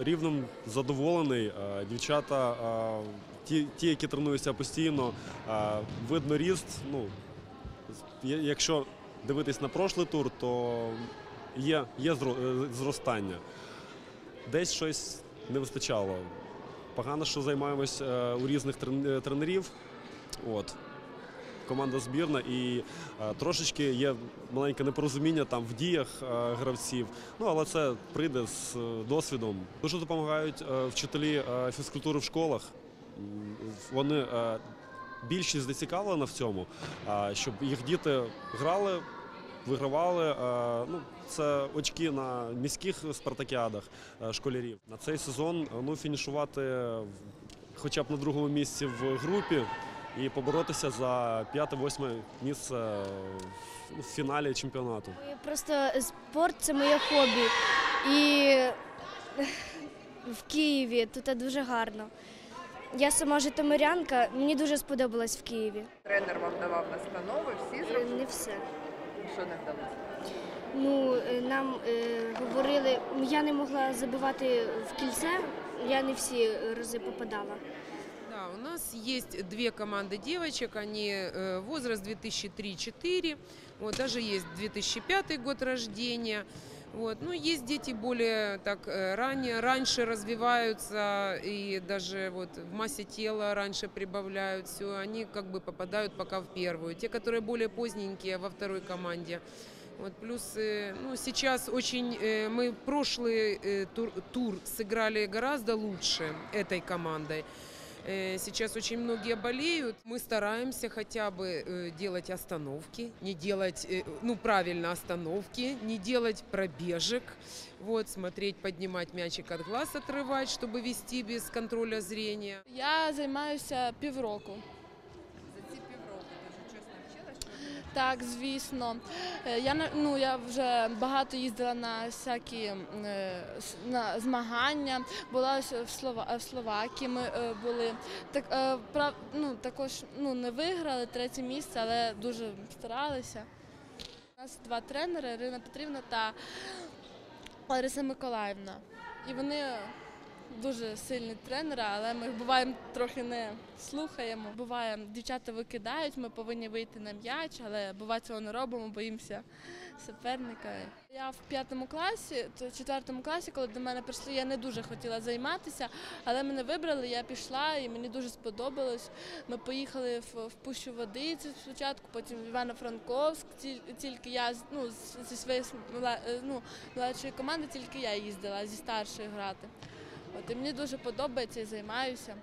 Рівнем задоволений. Е, Дівчата, е, ті, ті, які тренуються постійно, е, видно ріст. Ну, якщо дивитись на прошлий тур, то є, є зростання. Десь щось не вистачало. Погано, що займаємось у різних тренерів. От. Команда збірна і е, трошечки є маленьке непорозуміння там в діях е, гравців. Ну але це прийде з е, досвідом. Дуже допомагають вчителі фізкультури в школах. Вони більшість зацікавлена в цьому, щоб їх діти грали, вигравали. Ну, це очки на міських спартакіадах школярів. На цей сезон ну, фінішувати хоча б на другому місці в групі і поборотися за п'яте-восьме місце в- фіналі чемпіонату. Просто спорт це моє хобі. І в Києві тут дуже гарно. Я сама житомирянка, мені дуже сподобалось в Києві. Тренер вам давав настанови, всі Е, зробили, Не все. що не вдалося. Ну, е, нам е, говорили, я не могла забивати в кільце, я не всі рази попадала. Да, у нас есть две команды девочек, они э, возраст 2003-2004, вот, даже есть 2005 год рождения. Вот. Ну, есть дети более так э, ранее, раньше развиваются и даже вот в массе тела раньше прибавляют все, они как бы попадают пока в первую. Те, которые более поздненькие, во второй команде. Вот, плюс э, ну, сейчас очень мы прошлый тур, тур сыграли гораздо лучше этой командой. Э, Сейчас очень многие болеют. Мы стараемся хотя бы э, делать остановки, не делать, э, ну правильно, остановки, не делать пробежек. Вот, смотреть, поднимать мячик от глаз, отрывать, чтобы вести без контроля зрения. Я займаюся півроку. Так, звісно. Е, Я ну я вже багато їздила на всякі е, на змагання. Була в Слова Словакії. Ми е, були так прав, ну також ну не виграли третє місце, але дуже старалися. У нас два тренери Ірина Петрівна та Лариса Миколаївна. І вони дуже сильні тренери, але ми буваємо трохи не слухаємо. Буває, дівчата викидають, ми повинні вийти на м'яч, але буває цього не робимо, боїмося суперника. Я в п'ятому класі, то четвертому класі, коли до мене прийшли, я не дуже хотіла займатися, але мене вибрали, я пішла і мені дуже сподобалось. Ми поїхали в, в Пущу Водиці спочатку, потім в Івано-Франковськ. Тіль- Тільки я ну, зі своєї ну, младшої команди, тільки я їздила зі старшою грати. От і мені дуже подобається і займаюся.